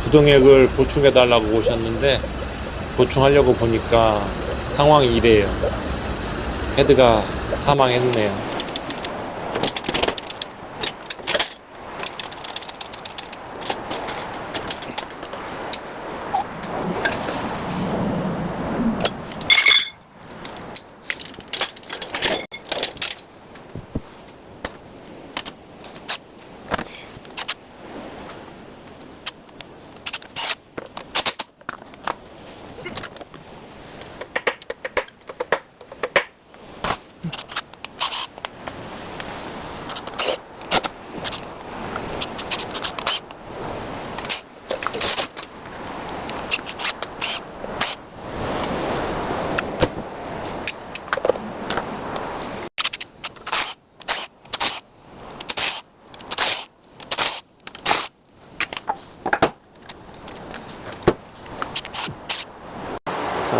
부동액을 보충해 달라고 오셨는데 보충하려고 보니까 상황이 이래요. 헤드가 사망했네요.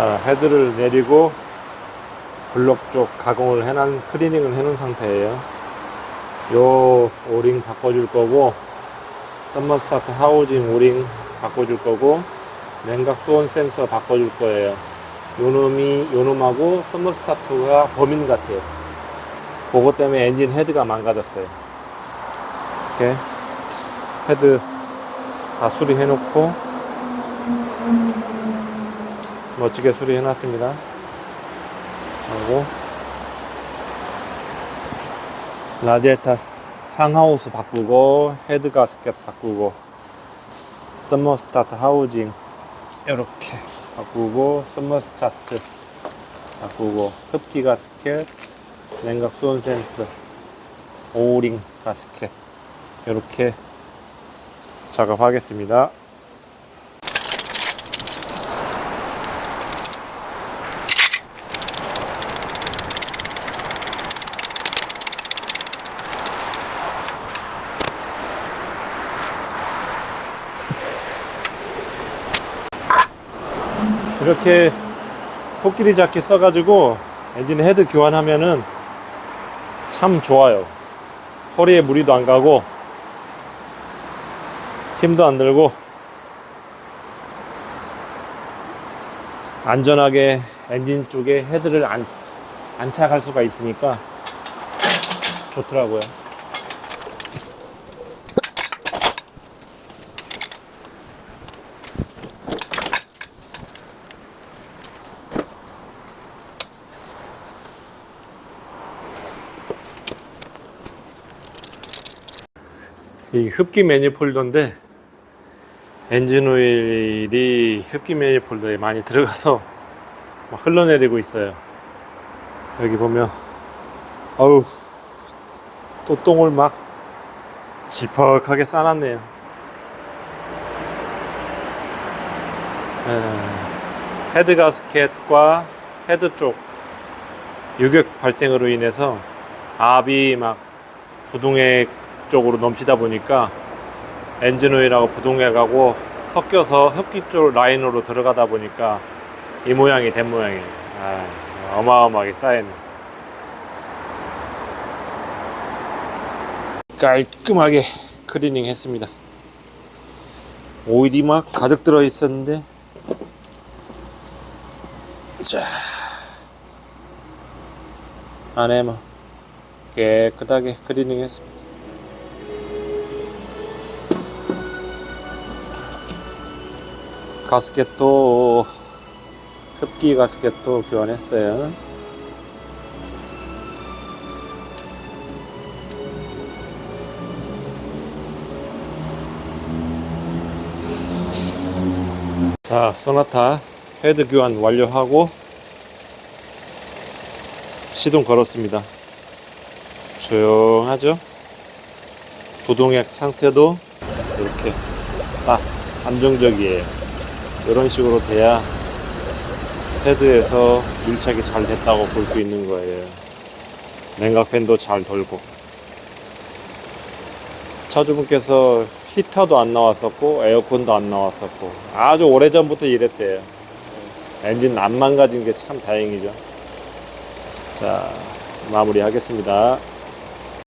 헤드를 내리고 블록 쪽 가공을 해놓은 클리닝을 해놓은 상태예요. 요 오링 바꿔줄 거고 썸머 스타트 하우징 오링 바꿔줄 거고 냉각 수온 센서 바꿔줄 거예요. 요놈이 요놈하고 썸머 스타트가 범인 같아요. 그것 때문에 엔진 헤드가 망가졌어요. 이렇게 헤드 다 수리해 놓고 멋지게 수리해 놨습니다. 하고 라제타 상하우스 바꾸고 헤드 가스켓 바꾸고 썸머 스타트 하우징 이렇게 바꾸고 썸머 스타트 바꾸고 흡기 가스켓 냉각 수온 센서 오링 가스켓 이렇게 작업하겠습니다. 이렇게 코끼리 자켓 써가지고 엔진 헤드 교환하면은 참 좋아요. 허리에 무리도 안 가고 힘도 안 들고 안전하게 엔진 쪽에 헤드를 안, 안착할 수가 있으니까 좋더라고요. 이 흡기 매니폴더인데 엔진 오일이 흡기 매니폴더에 많이 들어가서 막 흘러내리고 있어요. 여기 보면 어우 또 똥을 막 질퍽하게 싸놨네요. 에, 헤드 가스켓과 헤드 쪽 유격 발생으로 인해서 압이 막 부동액 쪽으로 넘치다 보니까 엔진 오일하고 부동액하고 섞여서 흡기 쪽 라인으로 들어가다 보니까 이 모양이 된 모양이에요. 아, 어마어마하게 쌓였네. 깔끔하게 클리닝 했습니다. 오일이 막 가득 들어 있었는데, 자, 안에 막 깨끗하게 클리닝 했습니다. 가스켓도 흡기 가스켓도 교환했어요. 자, 소나타 헤드 교환 완료하고 시동 걸었습니다. 조용하죠? 부동액 상태도 이렇게 딱 안정적이에요. 이런 식으로 돼야 헤드에서 밀착이 잘 됐다고 볼 수 있는 거예요. 냉각팬도 잘 돌고. 차주분께서 히터도 안 나왔었고 에어컨도 안 나왔었고 아주 오래전부터 이랬대요. 엔진 안 망가진 게 참 다행이죠. 자, 마무리 하겠습니다.